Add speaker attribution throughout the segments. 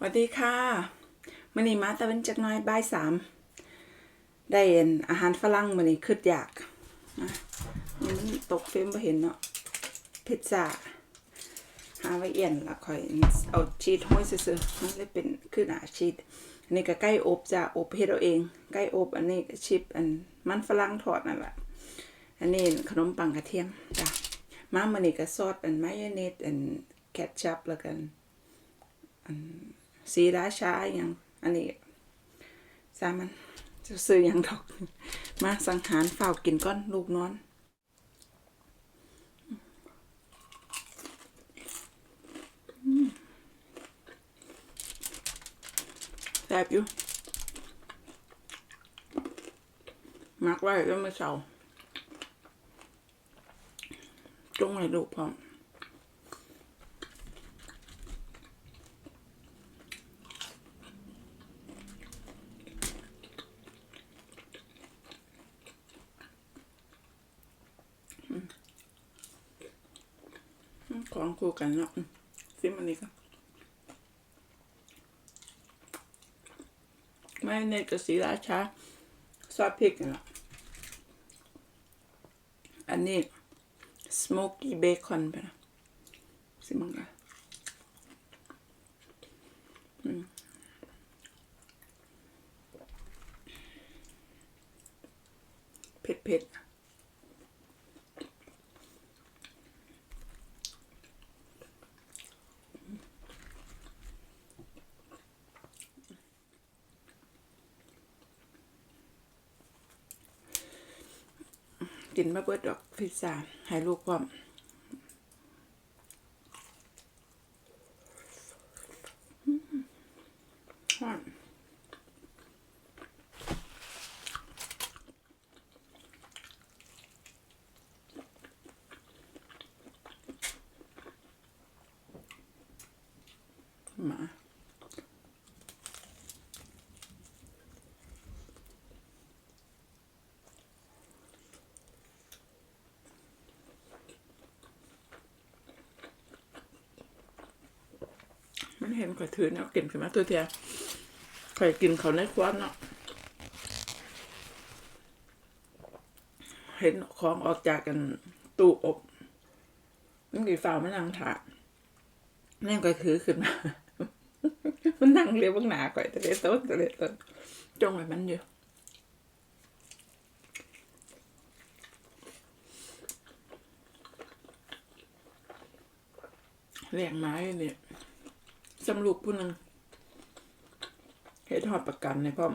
Speaker 1: สวัสดีค่ะมื่อนี้มาตะเวนจักน้อยบ่ายสามได้เห็นอาหารฝรั่งมื่อนี้คืดอยากนะนี่มันตกเฟรมบ่เห็นเนาะพิซซ่าหาไว้เอียนละค่อยเอาชีสห้อยซื่อๆมันเลยเป็นคือหนาชีสอันนี้ก็ไก่อบจะอบเฮ็ดเอาเองไก่อบอันนี้ชิปอันมันฝรั่งทอดนั่นแหละอันนี้ขนมปังกระเทียมจ้ะมามื่อนี้ก็ซอสอันมายองเนสอันแคทชัพแล้วกัน สีราชาอย่างอันนี้สามันจะซื้ออย่างดอก มาสังหารเฝ้ากินก้อนลูกนอนแซ่บอยู่มักไว้แล้วมาเสาจงให้ลูกพร้อม ของคู่กันเนาะซิมันนี้ก็ไม่ในกับสีราชาซอสพริกเนาะอันนี้สโมกี้เบคอนไปนะซิมันก็อืมเผ็ดเผ็ดๆ กินมาเบิดดอกพิซซ่าให้ลูกพร้อมฮอนมา มัน เห็นข่อยถือเนาะกินขึ้นมาตัวเทียข่อยกินเขาในควันเนาะเห็นของออกจากกันตู้อบมันกี่ฝ่ามันนั่งถานั่นก็ถือขึ้นมา มันนั่งเรียบข้างหนาข่อยต่เลต้นต่เลต้นจงไว้มันอยู่เลี้ยงไม้เนี่ย สำลูกผู้หนึ่งเฮ็ดทอดประกันในพ่อ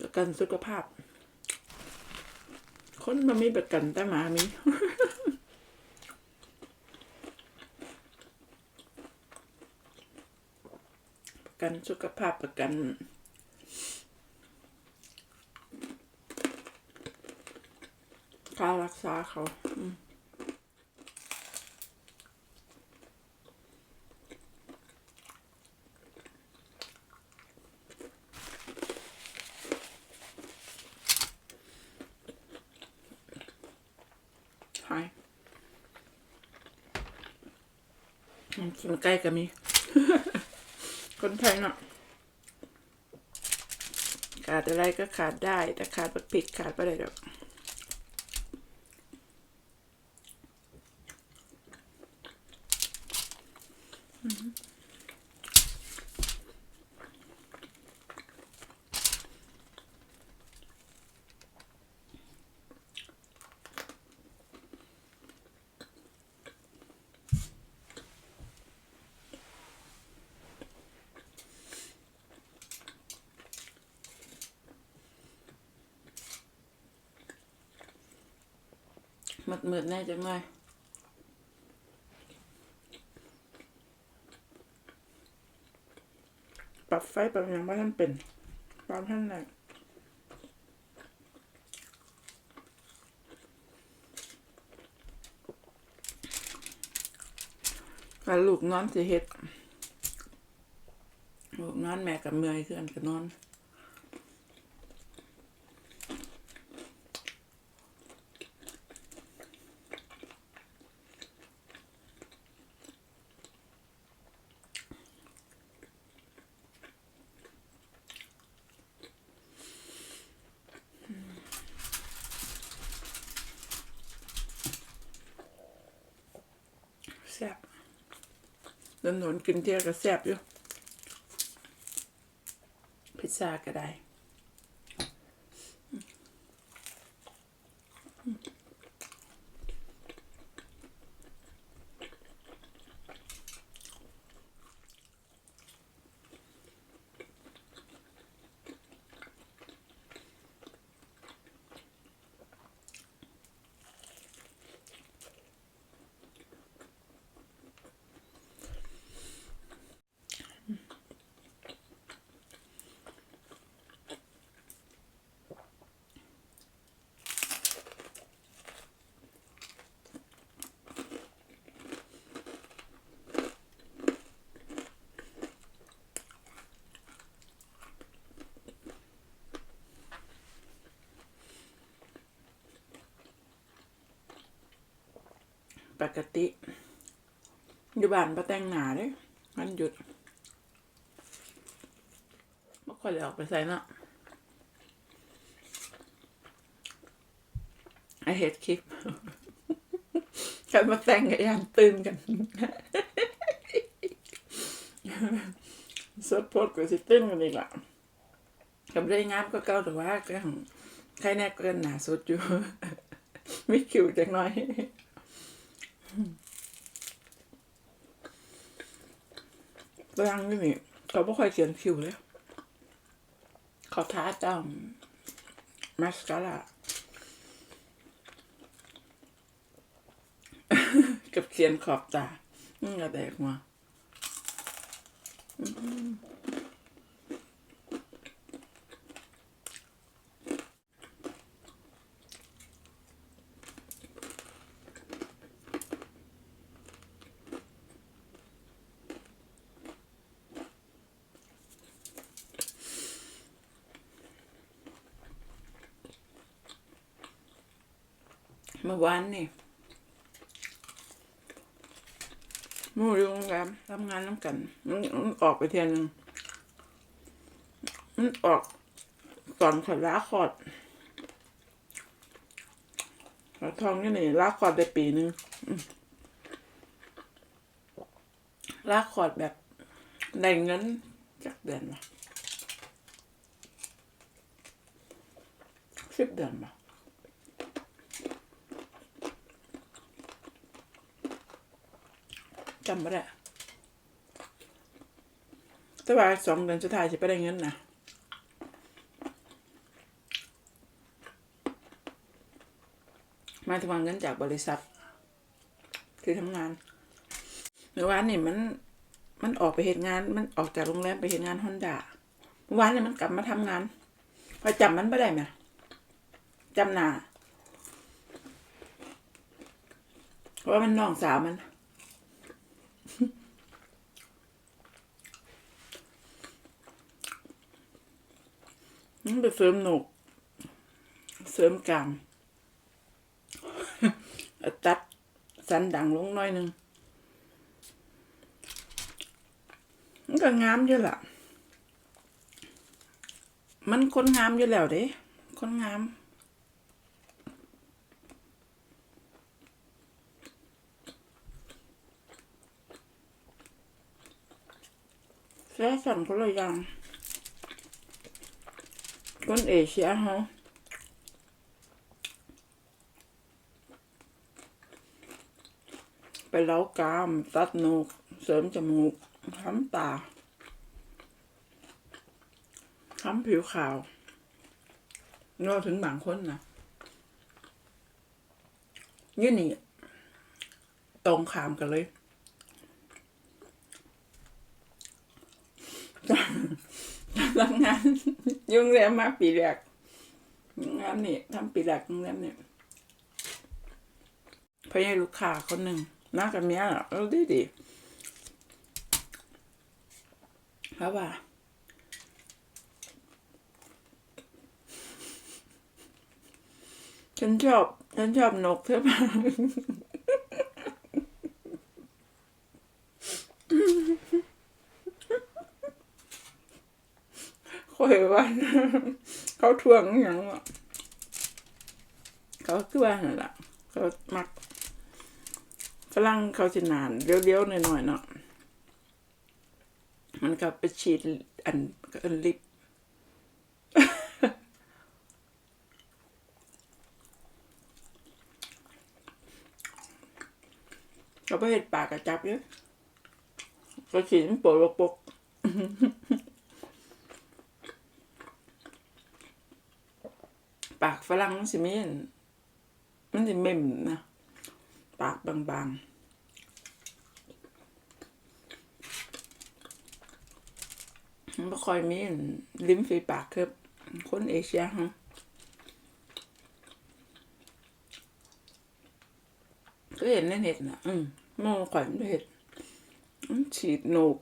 Speaker 1: ประกันสุขภาพ คนมันมีประกันแต่หมามีประกันสุขภาพประกัน ค่าเขาหายมคนใกล้ก็มี คนไทยเนาะขาดอะไรก็ขาดได้ แต่ขาดบักผิดขาดไปได้ดอก มืดมืดแน่จังเลยปรับไฟปรับอย่างว่าท่านเป็นปรับท่านไหนกับลูกนอนสิเฮ็ดลูกนอนแม่กับเมื่อยคืออันกับนอน ซ่บ ๆโดนๆกินเที่ยวก็แซ่บอยู่ พิซซ่าก็ได้ ปกติ อยู่บ้านประแต่งหนาเด้มันหยุดไม่ค่อยได้ออกไปใส่เนาะไอเห็ดคลิปกันมาแต่งกับยามตื่นกันสดโพดกับสิตื่นกันอีกละกับได้งามก็เก่าแต่ว่าก็ของใครแน่เกินหนาสุดอยู่ ไม่คิวจักน้อย รั่งนี่นี่เขาไม่ค่อยเขียนคิวเลยเขาท้าจำมาสคาร่ากับเขียนขอบตาอืมกระแดกมาอืม เมื่อวานนี่มู่อยู่โรงแรมทำงานน้ำกันมันมันออกไปเทียนงมันออกก่อนขอดล้าคอดขอทองนี่นี่ล้าคอดได้ปีหนึ่งล้าคอดแบบได้เงินจากเดือนมาสิบเดือนมา จำไม่ได้แต่ว่าสองเดือนสุดท้ายจะไปได้เงินนะมายถึงเงินจากบริษัทคือทำงานเมื่อวานนี่มัน มันออกไปเหตุงาน มันออกจากโรงแรมไปเหตุงานฮอนด้าเมื่อวานนี่มันกลับมาทำงานพอจำมันไม่ได้ไหมจำหนาเพราะว่ามันน้องสาวมัน มันไปเสริมหนก เสริมกางตัดสันดังลงน้อยหนึ่งมันก็งามอยู่ละมันคนงามอยู่แล้วเด้คนงามแค่สั่นคนละอย่าง คนเอเชียฮะไปเล้ากาม ตัดหนก เสริมจมูกทำตาทำผิวขาวเงาถึงบางคนนะยี่นี่ ตรงขามกันเลย ทำงานยุ่งเรียมาปีแรกงานนี่ทำปีแรกโรงแรมเนี่ยพยาลูกค้าคนหนึ่งน่ากับเมียเออดีดีเพราะว่าฉันชอบฉันชอบนกเธอมา คอยว่าเขาทวงอย่างวะเขาคือว่านั่นแหละเขามักฝรั่งเขาสินานเลี้ยวๆหน่อยๆเนาะมันก็ไปฉีดอันอันลิปก็ไปเห็ดปากกระจับเยอะก็ฉีดมันปวดปก ปาก ฝรั่งมันสิม่เห็นมันสิเม่มนะ ปากบางๆมันบ่ค่อยมีนลิ้มฝีปากคือคนเอเชียฮะก็เห็นในเน็ตนะอืมมองข่อยมันเห็นฉีดโหนก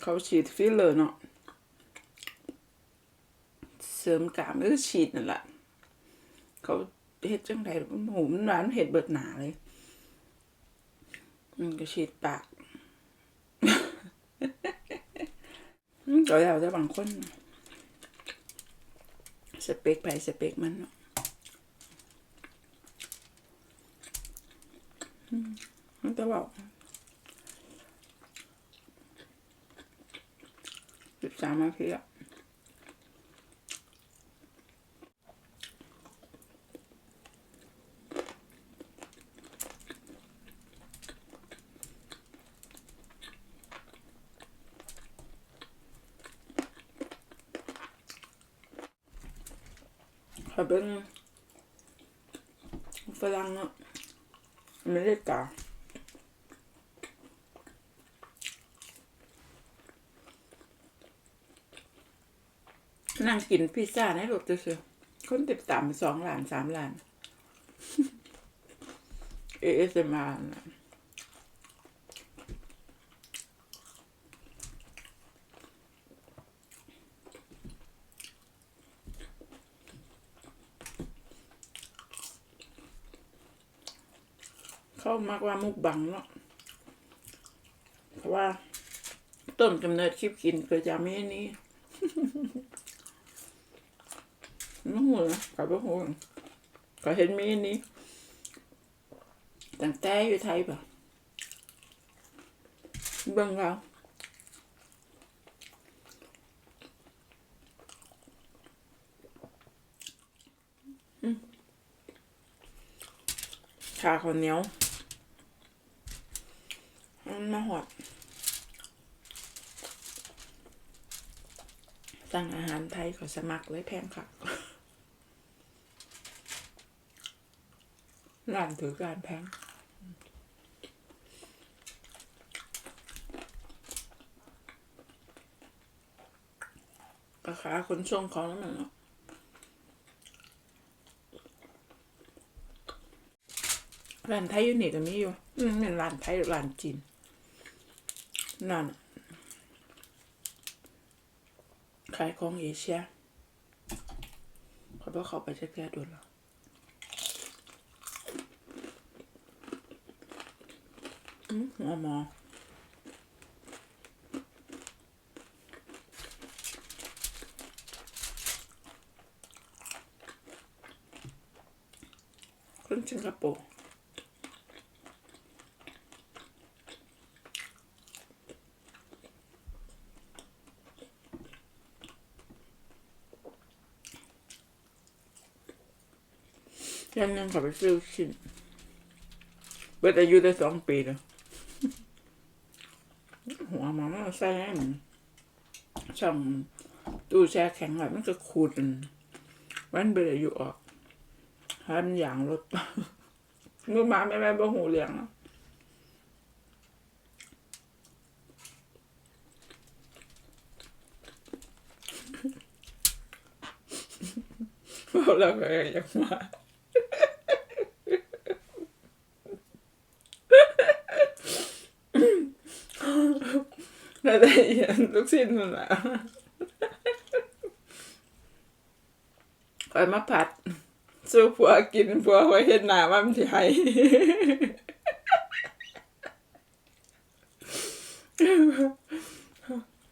Speaker 1: เขาฉีดฟิลเลอร์เนาะเสริมกล้ามก็ฉีดนั่นแหละ เขาเฮ็ดจังไดหูมันหวานเห็ดเบิดหนาเลยมันก็ฉีดปากอืมก็แล้วแต่บางคน สเปกไปสเปกมันเนาะอันจะบอกสิบสามนาทีอะ ถ้าเป็นฝรั่งอะอเมริกานั่งกินพิซซ่าในรถเฉยๆคนติดตามสองหลานสามหลานเอสมานะ เขากว่ามุกบังเนาะเพราะว่า ต้นกำเนิดคลิปกินเกิดจากเมีอันนี้ไม่หูนะกับไม่หูก็เห็นเมนี้ตั้งแต่อยู่ไทยป่ะเบิ่งเราชาข้าวเหนียว มาหอด สั่งอาหารไทยขอสมัครเลยแพงค่ะร้านถือการแพงราคาคนช่วงเขาแล้วมันเนาะร้านไทยอยู่นี่ก็มีอยู่ อืมเป็นร้านไทยหรือร้านจีน นั่นขายของเอเชียเขาบอกเขาไปเช็คแก้ด่วนแล้วอืมหัวหมอคนสิงคโปร์ ยังยังขับไปซื้อชิ้นเบิดอายุได้สองปีแล้วหัวหมามาใส่ให้มันช่องตู้แช่แข็งไว้มันก็ขูดวันเบิดอายุออกให้มันอย่างรถมือหมาแม่แม่บ่หูเลี้ยงเนาะบอกแล้วก็อยากมา น่าจะเห็นลูกชิ้นมันแหละคอยมาผัด สู้ผัวกินผัวไว้เห็นหน้าว่ามันสิให้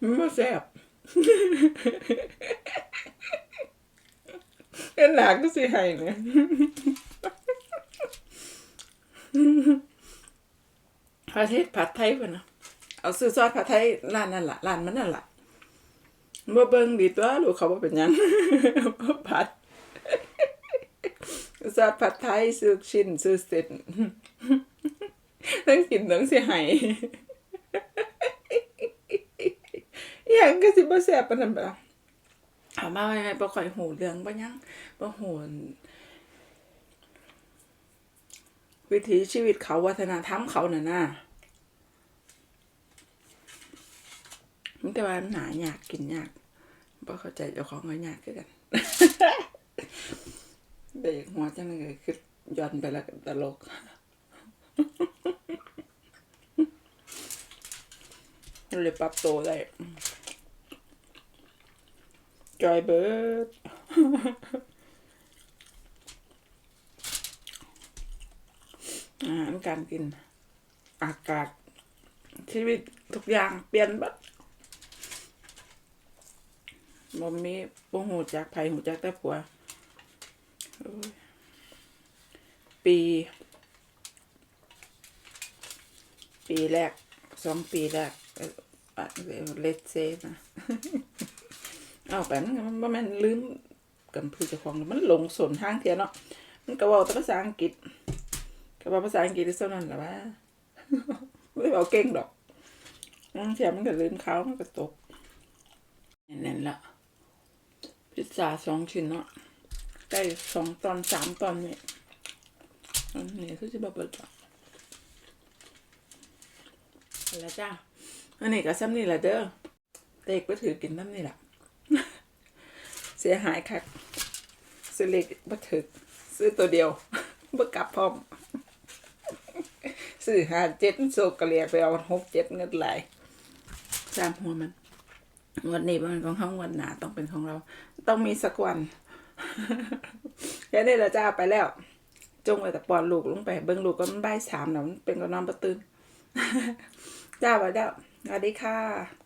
Speaker 1: มันบ่แซ่บเห็นหน้าก็สิให้เนี่ยประเทศผัดไทยป่ะนะ เอาซื้อซอสผัดไทยร้านนั่นละร้านมันนั่นล่ะบ่เบิ่งดีตัวลูกเขาบ่เป็นหยังผัดซอสผัดไทยซื้อชิ้นซื้อเสร็จทั้งกินทั้งเสียหายอหย่างก็สิบ่แซ่บปานนั้นบ่ล่ะเอามาไว้ให้บ่ค่อยหูเรื่องบ่ยังบ่หูวิถีชีวิตเขาวัฒนธรรมเขาน่ะนะมัน แต่ว่าหนายากกินยากบ่เข้าใจเจ้าของก็ยากคือกันเด็กหัวจังเลยคือย้อนไปแล้วก็ตลกเลยปรับตัวได้จอยเบิร์ดอาหารการกิน อากาศชีวิตทุกอย่างเปลี่ยนบัด บ่มีบ่หูจักไผหูจักแต่ผัว ปี ปีแรกสองปีแรกเลตเซนะเอาไปมันมันม่นลืมกับผู้เจ้าของมันหลงสนทางเทียนเนาะมันก็เว้าภาษาอังกฤษก็ว่าภาษาอังกฤษเท่านั้นแหละว่าไม่เอาเก่งดอกบางทียมันก็ลืมเขามันก็ตกนั่นแหละ พิซซ่าสองชิ้นเนาะได้สองตอนสามตอนเนี่ยอันนี้คือจะแบบเปิดปากแล้วจ้าอันนี้ก็ซ้ำนี่แหละเด้อเด็กไปถือกินซ้ำนี่แหละเสียหายค่ะซื้อเล็กบ่ถือซื้อตัวเดียวบ่กลับพร้อมซื้อห้าเจ็ดโซกะเลียไปเอาหกเจ็ดเงินไหลสามหัวมัน งวดนนี้มันของเขางวันหนาต้องเป็นของเรา ต้องมีสักวันแค่นี้ละจ้าไปแล้ว จงไว้แต่ปอนลูกลงไป เบิ้งลูกก็มันบ่ายสามหนะมันเป็นก็นอนประตื่นจ้าไปแล้วสวัสดีค่ะ